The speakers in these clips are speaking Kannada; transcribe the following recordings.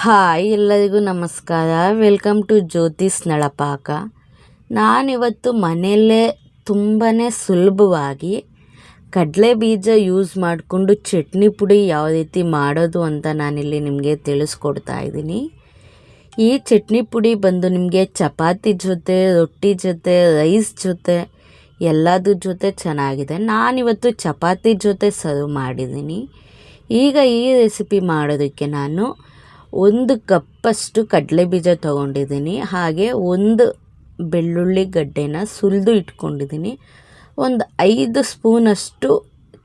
ಹಾಯ್ ಎಲ್ಲರಿಗೂ ನಮಸ್ಕಾರ. Welcome to Jyothi's Nalapaka. ನಾನಿವತ್ತು ಮನೆಯಲ್ಲೇ ತುಂಬಾ ಸುಲಭವಾಗಿ ಕಡಲೆ ಬೀಜ ಯೂಸ್ ಮಾಡಿಕೊಂಡು ಚಟ್ನಿ ಪುಡಿ ಯಾವ ರೀತಿ ಮಾಡೋದು ಅಂತ ನಾನಿಲ್ಲಿ ನಿಮಗೆ ತಿಳಿಸ್ಕೊಡ್ತಾ ಇದ್ದೀನಿ. ಈ ಚಟ್ನಿ ಪುಡಿ ಬಂದು ನಿಮಗೆ ಚಪಾತಿ ಜೊತೆ, ರೊಟ್ಟಿ ಜೊತೆ ರೈಸ್ ಜೊತೆ ಎಲ್ಲದ್ರ ಜೊತೆ ಚೆನ್ನಾಗಿದೆ. ನಾನಿವತ್ತು ಚಪಾತಿ ಜೊತೆ ಸರ್ವ್ ಮಾಡಿದ್ದೀನಿ. ಈಗ ಈ ರೆಸಿಪಿ ಮಾಡೋದಕ್ಕೆ ನಾನು ಒಂದು ಕಪ್ಪಷ್ಟು ಕಡಲೆ ಬೀಜ ತೊಗೊಂಡಿದ್ದೀನಿ, ಹಾಗೆ ಒಂದು ಬೆಳ್ಳುಳ್ಳಿ ಗಡ್ಡೆನ ಸುಲಿದು ಇಟ್ಕೊಂಡಿದ್ದೀನಿ. ಒಂದು ಐದು ಸ್ಪೂನಷ್ಟು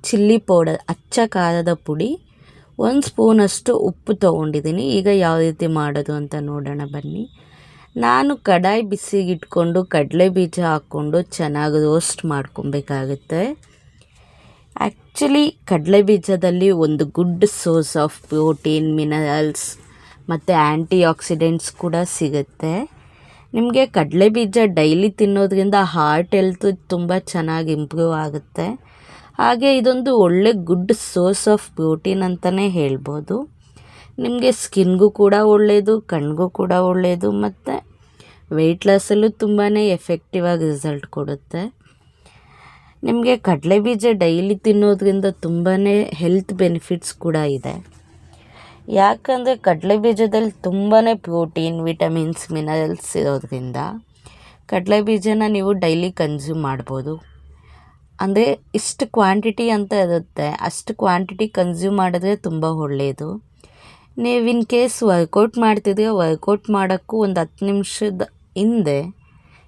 ಚಿಲ್ಲಿ ಪೌಡರ್, ಅಚ್ಚ ಖಾರದ ಪುಡಿ, ಒಂದು ಸ್ಪೂನಷ್ಟು ಉಪ್ಪು ತೊಗೊಂಡಿದ್ದೀನಿ. ಈಗ ಯಾವ ರೀತಿ ಮಾಡೋದು ಅಂತ ನೋಡೋಣ ಬನ್ನಿ. ನಾನು ಕಡಾಯಿ ಬಿಸಿಗಿಟ್ಕೊಂಡು ಕಡಲೆ ಬೀಜ ಹಾಕ್ಕೊಂಡು ಚೆನ್ನಾಗಿ ರೋಸ್ಟ್ ಮಾಡ್ಕೊಬೇಕಾಗುತ್ತೆ. ಆ್ಯಕ್ಚುಲಿ ಕಡಲೆ ಬೀಜದಲ್ಲಿ ಒಂದು good source of protein, minerals ಮತ್ತು ಆ್ಯಂಟಿ ಆಕ್ಸಿಡೆಂಟ್ಸ್ ಕೂಡ ಸಿಗುತ್ತೆ. ನಿಮಗೆ ಕಡಲೆ ಬೀಜ ಡೈಲಿ ತಿನ್ನೋದ್ರಿಂದ ಹಾರ್ಟ್ ಹೆಲ್ತ್ ತುಂಬ ಚೆನ್ನಾಗಿ ಇಂಪ್ರೂವ್ ಆಗುತ್ತೆ. ಹಾಗೆ ಇದೊಂದು ಒಳ್ಳೆ ಗುಡ್ ಸೋರ್ಸ್ ಆಫ್ ಪ್ರೋಟೀನ್ ಅಂತಲೇ ಹೇಳ್ಬೋದು. ನಿಮಗೆ ಸ್ಕಿನ್ಗೂ ಕೂಡ ಒಳ್ಳೆಯದು ಕಣ್ಗೂ ಕೂಡ ಒಳ್ಳೆಯದು ಮತ್ತು ವೆಯ್ಟ್ ಲಾಸಲ್ಲೂ ತುಂಬಾ ಎಫೆಕ್ಟಿವ್ ಆಗಿ ರಿಸಲ್ಟ್ ಕೊಡುತ್ತೆ. ನಿಮಗೆ ಕಡಲೆ ಬೀಜ ಡೈಲಿ ತಿನ್ನೋದ್ರಿಂದ ತುಂಬಾ ಹೆಲ್ತ್ ಬೆನಿಫಿಟ್ಸ್ ಕೂಡ ಇದೆ. ಯಾಕಂದರೆ ಕಡಲೆ ಬೀಜದಲ್ಲಿ ತುಂಬಾ ಪ್ರೋಟೀನ್, ವಿಟಮಿನ್ಸ್, ಮಿನರಲ್ಸ್ ಇರೋದ್ರಿಂದ ಕಡಲೆ ಬೀಜನ ನೀವು ಡೈಲಿ ಕನ್ಸ್ಯೂಮ್ ಮಾಡ್ಬೋದು. ಅಂದರೆ ಇಷ್ಟು ಕ್ವಾಂಟಿಟಿ ಅಂತ ಇರುತ್ತೆ. ಅಷ್ಟು ಕ್ವಾಂಟಿಟಿ ಕನ್ಸ್ಯೂಮ್ ಮಾಡಿದ್ರೆ ತುಂಬ ಒಳ್ಳೆಯದು ನೀವು ಇನ್ ಕೇಸ್ ವರ್ಕೌಟ್ ಮಾಡ್ತಿದ್ರೆ ವರ್ಕೌಟ್ ಮಾಡೋಕ್ಕೂ ಒಂದು ಹತ್ತು ನಿಮಿಷದ ಹಿಂದೆ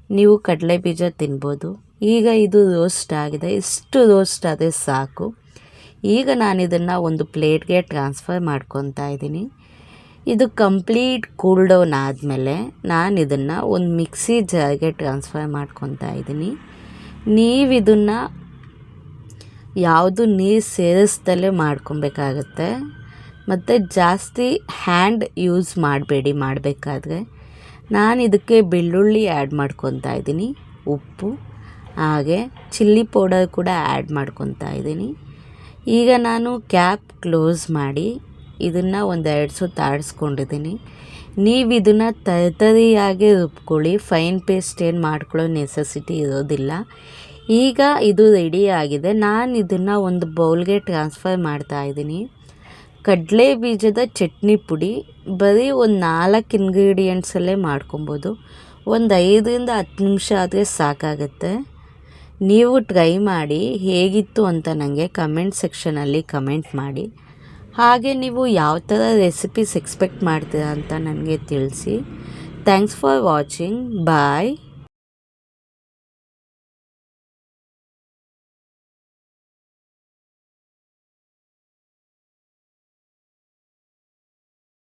ನೀವು ಕಡಲೆ ಬೀಜ ತಿನ್ಬೋದು. ಈಗ ಇದು ರೋಸ್ಟ್ ಆಗಿದೆ. ಇಷ್ಟು ರೋಸ್ಟ್ ಆದರೆ ಸಾಕು. ಈಗ ನಾನು ಇದನ್ನು ಒಂದು ಪ್ಲೇಟ್ಗೆ ಟ್ರಾನ್ಸ್ಫರ್ ಮಾಡ್ಕೊತಾ ಇದ್ದೀನಿ. ಇದು ಕಂಪ್ಲೀಟ್ ಕೂಲ್ ಡೌನ್ ಆದಮೇಲೆ ನಾನು ಇದನ್ನು ಒಂದು ಮಿಕ್ಸಿ ಜಾರ್ಗೆ ಟ್ರಾನ್ಸ್ಫರ್ ಮಾಡ್ಕೊತಾ ಇದ್ದೀನಿ. ನೀವು ಇದನ್ನು ಯಾವುದು ನೀರು ಸೇರಿಸ್ದಲೇ ಮಾಡ್ಕೊಬೇಕಾಗತ್ತೆ. ಮತ್ತು ಜಾಸ್ತಿ ಹ್ಯಾಂಡ್ ಯೂಸ್ ಮಾಡಬೇಡಿ ಮಾಡಬೇಕಾದ್ರೆ. ನಾನು ಇದಕ್ಕೆ ಬೆಳ್ಳುಳ್ಳಿ ಆ್ಯಡ್ ಮಾಡ್ಕೊತಾ ಇದ್ದೀನಿ. ಉಪ್ಪು, ಹಾಗೆ ಚಿಲ್ಲಿ ಪೌಡರ್ ಕೂಡ ಆ್ಯಡ್ ಮಾಡ್ಕೊತಾ ಇದ್ದೀನಿ. ಈಗ ನಾನು ಕ್ಯಾಪ್ ಕ್ಲೋಸ್ ಮಾಡಿ ಇದನ್ನು ಒಂದು ಎರಡು ಸುತ್ತು ಆಡಿಸ್ಕೊಂಡಿದ್ದೀನಿ. ನೀವು ಇದನ್ನು ತರಿತರಿಯಾಗಿ ರುಬ್ಕೊಳ್ಳಿ. ಫೈನ್ ಪೇಸ್ಟ್ ಏನು ಮಾಡ್ಕೊಳ್ಳೋ ನೆಸೆಸಿಟಿ ಇರೋದಿಲ್ಲ. ಈಗ ಇದು ರೆಡಿ ಆಗಿದೆ. ನಾನು ಇದನ್ನು ಒಂದು ಬೌಲ್ಗೆ ಟ್ರಾನ್ಸ್ಫರ್ ಮಾಡ್ತಾ ಇದ್ದೀನಿ. ಕಡಲೆ ಬೀಜದ ಚಟ್ನಿ ಪುಡಿ. ಬರೀ ಒಂದು ನಾಲ್ಕು ಇಂಗ್ರೀಡಿಯೆಂಟ್ಸಲ್ಲೇ ಮಾಡ್ಕೊಬೋದು. ಒಂದು ಐದರಿಂದ ಹತ್ತು ನಿಮಿಷ ಆದರೆ ಸಾಕಾಗುತ್ತೆ. ನೀವು ಟ್ರೈ ಮಾಡಿ ಹೇಗಿತ್ತು ಅಂತ ನನಗೆ ಕಮೆಂಟ್ ಸೆಕ್ಷನಲ್ಲಿ ಕಮೆಂಟ್ ಮಾಡಿ. ಹಾಗೆ ನೀವು ಯಾವ ಥರ ರೆಸಿಪೀಸ್ ಎಕ್ಸ್ಪೆಕ್ಟ್ ಮಾಡ್ತೀರಾ ಅಂತ ನನಗೆ ತಿಳಿಸಿ. Thanks for watching bye